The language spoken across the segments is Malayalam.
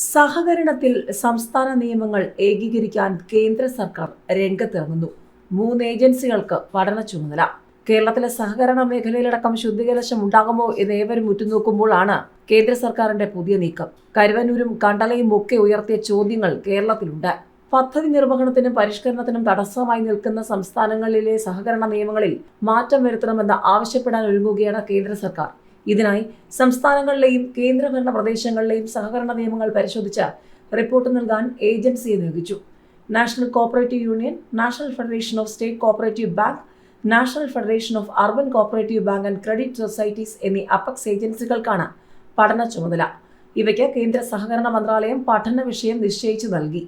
സഹകരണത്തിൽ സംസ്ഥാന നിയമങ്ങൾ ഏകീകരിക്കാൻ കേന്ദ്ര സർക്കാർ രംഗത്തിറങ്ങുന്നു. മൂന്ന് ഏജൻസികൾക്ക് പഠന ചുമതല. കേരളത്തിലെ സഹകരണ മേഖലയിലടക്കം ശുദ്ധികലശം ഉണ്ടാകുമോ എന്ന് ഏവരും ഉറ്റുനോക്കുമ്പോഴാണ് കേന്ദ്ര സർക്കാരിന്റെ പുതിയ നീക്കം. കരുവന്നൂരും കണ്ടലയും ഒക്കെ ഉയർത്തിയ ചോദ്യങ്ങൾ കേരളത്തിലുണ്ട്. പദ്ധതി നിർവഹണത്തിനും പരിഷ്കരണത്തിനും തടസ്സമായി നിൽക്കുന്ന സംസ്ഥാനങ്ങളിലെ സഹകരണ നിയമങ്ങളിൽ മാറ്റം വരുത്തണമെന്ന് ആവശ്യപ്പെടാൻ ഒരുങ്ങുകയാണ് കേന്ദ്ര സർക്കാർ. ഇതിനായി സംസ്ഥാനങ്ങളിലെയും കേന്ദ്രഭരണ പ്രദേശങ്ങളിലെയും സഹകരണ നിയമങ്ങൾ പരിശോധിച്ച് റിപ്പോർട്ട് നൽകാൻ ഏജൻസിയെ നിയോഗിച്ചു. National cooperative union national federation of state cooperative bank national federation of urban cooperative bank and credit societies എന്നീ അപക്സ് ഏജൻസികൾക്കാണ് പഠന ചുമതല. ഇവയ്ക്ക് കേന്ദ്ര സഹകരണ മന്ത്രാലയം പഠന വിഷയം നിശ്ചയിച്ചു നൽകി.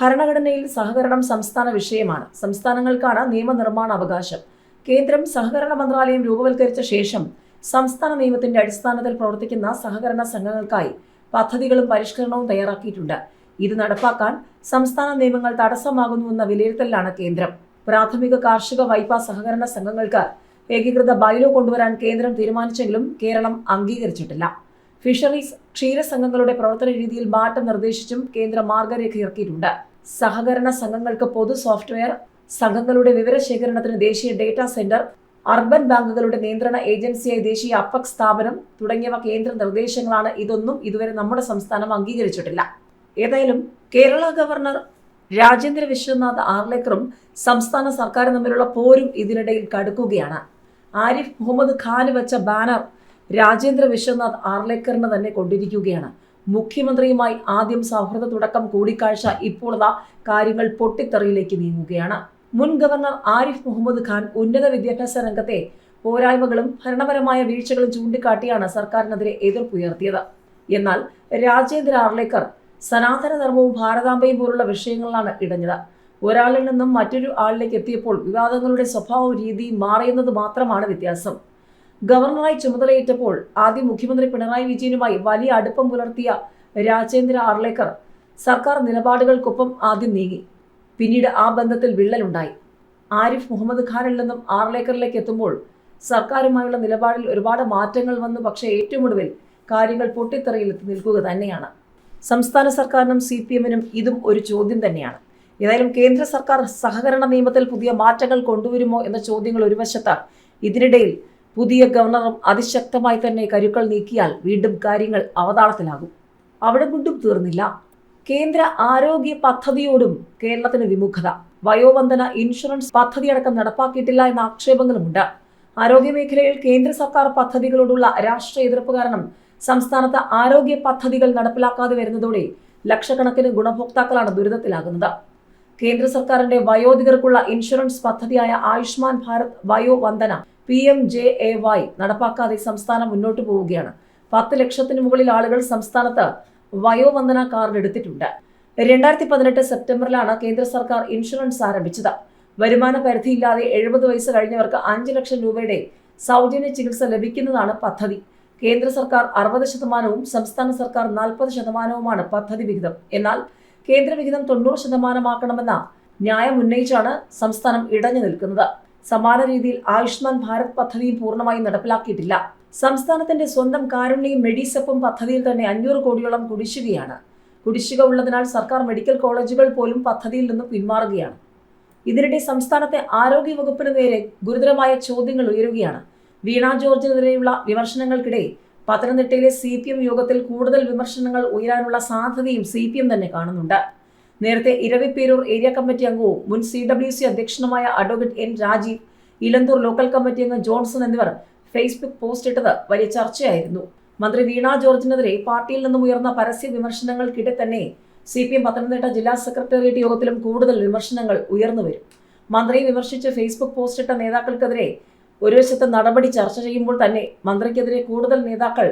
ഭരണഘടനയിൽ സഹകരണം സംസ്ഥാന വിഷയമാണ്. സംസ്ഥാനങ്ങൾക്കാണ് നിയമനിർമ്മാണ അവകാശം കേന്ദ്രം സഹകരണ മന്ത്രാലയം രൂപവൽക്കരിച്ച ശേഷം സംസ്ഥാന നിയമത്തിന്റെ അടിസ്ഥാനത്തിൽ പ്രവർത്തിക്കുന്ന സഹകരണ സംഘങ്ങൾക്കായി പദ്ധതികളും പരിഷ്കരണവും തയ്യാറാക്കിയിട്ടുണ്ട്. ഇത് നടപ്പാക്കാൻ സംസ്ഥാന നിയമങ്ങൾ തടസ്സമാകുന്നുവെന്ന വിലയിരുത്തലിലാണ് കേന്ദ്രം. പ്രാഥമിക കാർഷിക വായ്പാ സഹകരണ സംഘങ്ങൾക്ക് ഏകീകൃത ബൈലോ കൊണ്ടുവരാൻ കേന്ദ്രം തീരുമാനിച്ചെങ്കിലും കേരളം അംഗീകരിച്ചിട്ടില്ല. ഫിഷറീസ് ക്ഷീരസംഘങ്ങളുടെ പ്രവർത്തന രീതിയിൽ മാറ്റം നിർദ്ദേശിച്ചും കേന്ദ്ര മാർഗരേഖ ഇറക്കിയിട്ടുണ്ട്. സഹകരണ സംഘങ്ങൾക്ക് പൊതു സോഫ്റ്റ്വെയർ സംഘങ്ങളുടെ വിവരശേഖരണത്തിന് ദേശീയ ഡേറ്റാ സെന്റർ അർബൻ ബാങ്കുകളുടെ നിയന്ത്രണ ഏജൻസിയായ ദേശീയ അപ്പക് സ്ഥാപനം തുടങ്ങിയവ കേന്ദ്ര നിർദ്ദേശങ്ങളാണ്. ഇതൊന്നും ഇതുവരെ നമ്മുടെ സംസ്ഥാനം അംഗീകരിച്ചിട്ടില്ല. ഏതായാലും കേരള ഗവർണർ രാജേന്ദ്ര വിശ്വനാഥ് ആർലേക്കറും സംസ്ഥാന സർക്കാരും തമ്മിലുള്ള പോരും ഇതിനിടയിൽ കടുക്കുകയാണ്. ആരിഫ് മുഹമ്മദ് ഖാൻ വെച്ച ബാനർ രാജേന്ദ്ര വിശ്വനാഥ് ആർലേക്കറിന് തന്നെ കൊണ്ടിരിക്കുകയാണ്. മുഖ്യമന്ത്രിയുമായി ആദ്യം സൗഹൃദ തുടക്കം കൂടിക്കാഴ്ച ഇപ്പോൾ കാര്യങ്ങൾ പൊട്ടിത്തെറിയിലേക്ക് നീങ്ങുകയാണ്. മുൻ ഗവർണർ ആരിഫ് മുഹമ്മദ് ഖാൻ ഉന്നത വിദ്യാഭ്യാസ രംഗത്തെ പോരായ്മകളും ഭരണപരമായ വീഴ്ചകളും ചൂണ്ടിക്കാട്ടിയാണ് സർക്കാരിനെതിരെ എതിർപ്പുയർത്തിയത്. എന്നാൽ രാജേന്ദ്ര ആർലേക്കർ സനാതന ധർമ്മവും ഭാരതാംബയും പോലുള്ള വിഷയങ്ങളിലാണ് ഇടഞ്ഞത്. ഒരാളിൽ നിന്നും മറ്റൊരു ആളിലേക്ക് എത്തിയപ്പോൾ വിവാദങ്ങളുടെ സ്വഭാവവും രീതി മാറിയെന്നത് മാത്രമാണ് വ്യത്യാസം. ഗവർണറായി ചുമതലയേറ്റപ്പോൾ ആദ്യം മുഖ്യമന്ത്രി പിണറായി വിജയനുമായി വലിയ അടുപ്പം പുലർത്തിയ രാജേന്ദ്ര ആർലേക്കർ സർക്കാർ നിലപാടുകൾക്കൊപ്പം ആദ്യം നീങ്ങി. പിന്നീട് ആ ബന്ധത്തിൽ വിള്ളലുണ്ടായി. ആരിഫ് മുഹമ്മദ് ഖാനിൽ നിന്നും ആർലേക്കറിലേക്ക് എത്തുമ്പോൾ സർക്കാരുമായുള്ള നിലപാടിൽ ഒരുപാട് മാറ്റങ്ങൾ വന്നു. പക്ഷേ ഏറ്റവും ഒടുവിൽ കാര്യങ്ങൾ പൊട്ടിത്തെറിയിലെത്തി നിൽക്കുക തന്നെയാണ്. സംസ്ഥാന സർക്കാരിനും സി പി എമ്മിനും ഇതും ഒരു ചോദ്യം തന്നെയാണ്. ഏതായാലും കേന്ദ്ര സർക്കാർ സഹകരണ നിയമത്തിൽ പുതിയ മാറ്റങ്ങൾ കൊണ്ടുവരുമോ എന്ന ചോദ്യങ്ങൾ ഒരു വശത്ത് ഇതിനിടയിൽ പുതിയ ഗവർണറും അതിശക്തമായി തന്നെ കരുക്കൾ നീക്കിയാൽ വീണ്ടും കാര്യങ്ങൾ അവതാളത്തിലാകും. അവിടെ കൊണ്ടും തീർന്നില്ല. കേന്ദ്ര ആരോഗ്യ പദ്ധതിയോടും കേരളത്തിന് വിമുഖത. വയോവന്ദന ഇൻഷുറൻസ് പദ്ധതിയടക്കം നടപ്പാക്കിയിട്ടില്ല എന്ന ആക്ഷേപങ്ങളുമുണ്ട്. ആരോഗ്യമേഖലയിൽ കേന്ദ്ര സർക്കാർ പദ്ധതികളോടുള്ള രാഷ്ട്രീയ എതിർപ്പ് കാരണം സംസ്ഥാനത്ത് ആരോഗ്യ പദ്ധതികൾ നടപ്പിലാക്കാതെ വരുന്നതോടെ ലക്ഷക്കണക്കിന് ഗുണഭോക്താക്കളാണ് ദുരിതത്തിലാകുന്നത്. കേന്ദ്ര സർക്കാരിന്റെ വയോധികർക്കുള്ള ഇൻഷുറൻസ് പദ്ധതിയായ Ayushman Bharat Vayo Vandana P M J A Y നടപ്പാക്കാതെ സംസ്ഥാനം മുന്നോട്ടു പോവുകയാണ്. പത്ത് ലക്ഷത്തിന് മുകളിൽ ആളുകൾ സംസ്ഥാനത്ത് വയോവന്ദന കാർഡ് എടുത്തിട്ടുണ്ട്. രണ്ടായിരത്തി പതിനെട്ട് സെപ്റ്റംബറിലാണ് കേന്ദ്ര സർക്കാർ ഇൻഷുറൻസ് ആരംഭിച്ചത്. വരുമാന പരിധിയില്ലാതെ എഴുപത് വയസ്സ് കഴിഞ്ഞവർക്ക് അഞ്ച് ലക്ഷം രൂപയുടെ സൗജന്യ ചികിത്സ ലഭിക്കുന്നതാണ് പദ്ധതി. കേന്ദ്ര സർക്കാർ അറുപത് ശതമാനവും സംസ്ഥാന സർക്കാർ നാൽപ്പത് ശതമാനവുമാണ് പദ്ധതി വിഹിതം. എന്നാൽ കേന്ദ്ര വിഹിതം തൊണ്ണൂറ് ശതമാനമാക്കണമെന്ന ന്യായം ഉന്നയിച്ചാണ് സംസ്ഥാനം ഇടഞ്ഞു നിൽക്കുന്നത്. സമാന രീതിയിൽ ആയുഷ്മാൻ ഭാരത് പദ്ധതിയും പൂർണമായും നടപ്പിലാക്കിയിട്ടില്ല. സംസ്ഥാനത്തിന്റെ സ്വന്തം കാരുണ്യയും മെഡിസെപ്പും പദ്ധതിയിൽ തന്നെ അഞ്ഞൂറ് കോടിയോളം കുടിശ്ശികയാണ്. കുടിശ്ശിക ഉള്ളതിനാൽ സർക്കാർ മെഡിക്കൽ കോളേജുകൾ പോലും പദ്ധതിയിൽ നിന്ന് പിന്മാറുകയാണ്. ഇതിനിടെ സംസ്ഥാനത്തെ ആരോഗ്യ വകുപ്പിന് നേരെ ഗുരുതരമായ ചോദ്യങ്ങൾ ഉയരുകയാണ്. വീണ ജോർജിനെതിരെയുള്ള വിമർശനങ്ങൾക്കിടെ പത്തനംതിട്ടയിലെ സി പി എം യോഗത്തിൽ കൂടുതൽ വിമർശനങ്ങൾ ഉയരാനുള്ള സാധ്യതയും സി പി എം തന്നെ കാണുന്നുണ്ട്. നേരത്തെ ഇരവിപ്പേരൂർ ഏരിയ കമ്മിറ്റി അംഗവും മുൻ സി ഡബ്ല്യു സി അധ്യക്ഷനുമായ advocate N Rajeev Elanthoor local committee അംഗം ജോൺസൺ എന്നിവർ ഫേസ്ബുക്ക് പോസ്റ്റ് ഇട്ടത് വലിയ ചർച്ചയായിരുന്നു. മന്ത്രി വീണ ജോർജിനെതിരെ പാർട്ടിയിൽ നിന്നും ഉയർന്ന പരസ്യ വിമർശനങ്ങൾക്കിടെ തന്നെ സി പി എം പത്തനംതിട്ട ജില്ലാ സെക്രട്ടേറിയറ്റ് യോഗത്തിലും കൂടുതൽ വിമർശനങ്ങൾ ഉയർന്നു വരും. മന്ത്രിയെ വിമർശിച്ച് ഫേസ്ബുക്ക് പോസ്റ്റ് ഇട്ട നേതാക്കൾക്കെതിരെ ഒരു വശത്ത് നടപടി ചർച്ച ചെയ്യുമ്പോൾ തന്നെ മന്ത്രിക്കെതിരെ കൂടുതൽ നേതാക്കൾ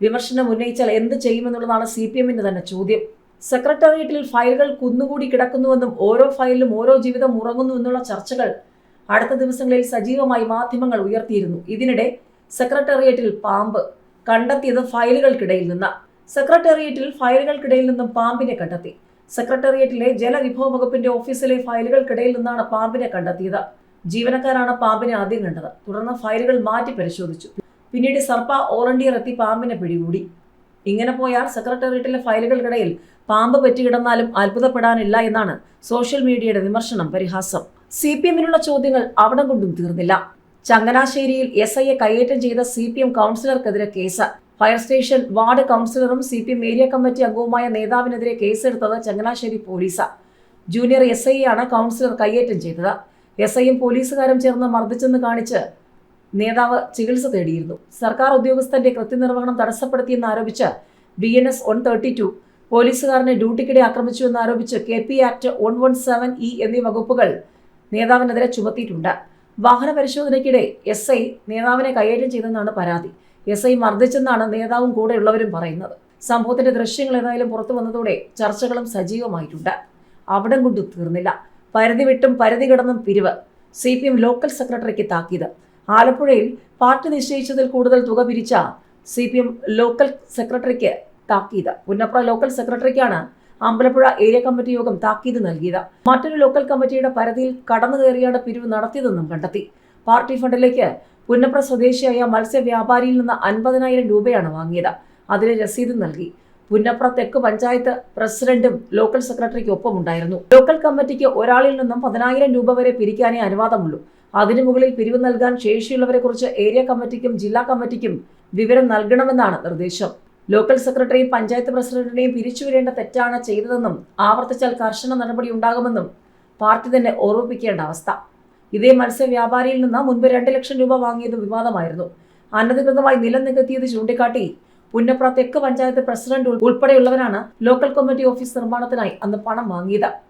വിമർശനം ഉന്നയിച്ചാൽ എന്ത് ചെയ്യുമെന്നുള്ളതാണ് സി പി എമ്മിന്റെ തന്നെ ചോദ്യം. സെക്രട്ടേറിയറ്റിൽ ഫയലുകൾ കുന്നുകൂടി കിടക്കുന്നുവെന്നും ഓരോ ഫയലിലും ഓരോ ജീവിതം ഉറങ്ങുന്നു എന്നുള്ള ചർച്ചകൾ അടുത്ത ദിവസങ്ങളിൽ സജീവമായി മാധ്യമങ്ങൾ ഉയർത്തിയിരുന്നു. ഇതിനിടെ സെക്രട്ടേറിയറ്റിൽ പാമ്പ് കണ്ടെത്തിയത് ഫയലുകൾക്കിടയിൽ നിന്ന്. സെക്രട്ടേറിയറ്റിൽ ഫയലുകൾക്കിടയിൽ നിന്നും പാമ്പിനെ കണ്ടെത്തി. സെക്രട്ടേറിയറ്റിലെ ജലവിഭവ വകുപ്പിന്റെ ഓഫീസിലെ ഫയലുകൾക്കിടയിൽ നിന്നാണ് പാമ്പിനെ കണ്ടെത്തിയത്. ജീവനക്കാരാണ് പാമ്പിനെ ആദ്യം കണ്ടത്. തുടർന്ന് ഫയലുകൾ മാറ്റി പരിശോധിച്ചു. പിന്നീട് സർപ്പ വോളണ്ടിയർ എത്തി പാമ്പിനെ പിടികൂടി. ഇങ്ങനെ പോയാൽ സെക്രട്ടേറിയറ്റിലെ ഫയലുകൾക്കിടയിൽ പാമ്പ് പറ്റിക്കിടന്നാലും അത്ഭുതപ്പെടാനില്ല എന്നാണ് സോഷ്യൽ മീഡിയയുടെ വിമർശനം പരിഹാസം. സി പി എമ്മിനുള്ള ചോദ്യങ്ങൾ അവിടെ കൊണ്ടും തീർന്നില്ല. ചങ്ങനാശ്ശേരിയിൽ എസ് ഐയെ കയ്യേറ്റം ചെയ്ത സി പി എം കൗൺസിലർക്കെതിരെ case. Fire station ward കൗൺസിലറും C P M area committee അംഗവുമായ നേതാവിനെതിരെ കേസെടുത്തത് ചങ്ങനാശ്ശേരി പോലീസാണ് ജൂനിയർ എസ് ഐയാണ് കൗൺസിലർ കയ്യേറ്റം ചെയ്തത്. എസ് ഐയും പോലീസുകാരും ചേർന്ന് മർദ്ദിച്ചെന്ന് കാണിച്ച് നേതാവ് ചികിത്സ തേടിയിരുന്നു. സർക്കാർ ഉദ്യോഗസ്ഥന്റെ കൃത്യനിർവഹണം തടസ്സപ്പെടുത്തിയെന്ന് ആരോപിച്ച് B N S one thirty two പോലീസുകാരനെ ഡ്യൂട്ടിക്കിടെ ആക്രമിച്ചു എന്നാരോപിച്ച് K P act one one seven E എന്നീ വകുപ്പുകൾ നേതാവിനെതിരെ ചുമത്തിയിട്ടുണ്ട്. വാഹന പരിശോധനയ്ക്കിടെ എസ് ഐ നേതാവിനെ കൈകാര്യം ചെയ്തെന്നാണ് പരാതി. എസ് ഐ മർദ്ദിച്ചെന്നാണ് നേതാവും കൂടെയുള്ളവരും പറയുന്നത്. സംഭവത്തിന്റെ ദൃശ്യങ്ങൾ ഏതായാലും പുറത്തു വന്നതോടെ ചർച്ചകളും സജീവമായിട്ടുണ്ട്. അവിടം കൊണ്ട് തീർന്നില്ല. പരിധി വിട്ടും പരിധി കിടന്നും പിരിവ്. സി പി എം ലോക്കൽ സെക്രട്ടറിക്ക് താക്കീത്. ആലപ്പുഴയിൽ പാർട്ടി നിശ്ചയിച്ചതിൽ കൂടുതൽ തുക പിരിച്ച സി പി എം ലോക്കൽ സെക്രട്ടറിക്ക് താക്കീത്. പുന്നപ്ര ലോക്കൽ സെക്രട്ടറിക്കാണ് അമ്പലപ്പുഴ ഏരിയ കമ്മിറ്റി യോഗം താക്കീത് നൽകിയത്. മറ്റൊരു ലോക്കൽ കമ്മിറ്റിയുടെ പരിധിയിൽ കടന്നു കയറിയാണ് പിരിവ് നടത്തിയതെന്നും കണ്ടെത്തി. പാർട്ടി ഫണ്ടിലേക്ക് പുന്നപ്ര സ്വദേശിയായ മത്സ്യവ്യാപാരിയിൽ നിന്ന് അൻപതിനായിരം രൂപയാണ് വാങ്ങിയത്. അതിന് രസീത് നൽകി. പുന്നപ്ര തെക്ക് പഞ്ചായത്ത് പ്രസിഡന്റും ലോക്കൽ സെക്രട്ടറിക്ക് ഒപ്പമുണ്ടായിരുന്നു. ലോക്കൽ കമ്മിറ്റിക്ക് ഒരാളിൽ നിന്നും പതിനായിരം രൂപ വരെ പിരിക്കാനേ അനുവാദമുള്ളൂ. അതിനു മുകളിൽ പിരിവ് നൽകാൻ ശേഷിയുള്ളവരെ കുറിച്ച് ഏരിയ കമ്മിറ്റിക്കും ജില്ലാ കമ്മിറ്റിക്കും വിവരം നൽകണമെന്നാണ് നിർദ്ദേശം. ലോക്കൽ സെക്രട്ടറിയും പഞ്ചായത്ത് പ്രസിഡന്റിനെയും പിരിച്ചുവിടേണ്ട തെറ്റാണ് ചെയ്തതെന്നും ആവർത്തിച്ചാൽ കർശന നടപടി ഉണ്ടാകുമെന്നും പാർട്ടി തന്നെ ഓർമ്മിപ്പിക്കേണ്ട അവസ്ഥ. ഇതേ മത്സ്യവ്യാപാരിയിൽ നിന്ന് മുൻപ് രണ്ട് ലക്ഷം രൂപ വാങ്ങിയത് വിവാദമായിരുന്നു. അനധികൃതമായി നിലം നികത്തിയത് ചൂണ്ടിക്കാട്ടി പുന്നപ്ര തെക്ക് പഞ്ചായത്ത് പ്രസിഡന്റ് ഉൾപ്പെടെയുള്ളവരാണ് ലോക്കൽ കമ്മിറ്റി ഓഫീസ് നിർമ്മാണത്തിനായി അന്ന് പണം വാങ്ങിയത്.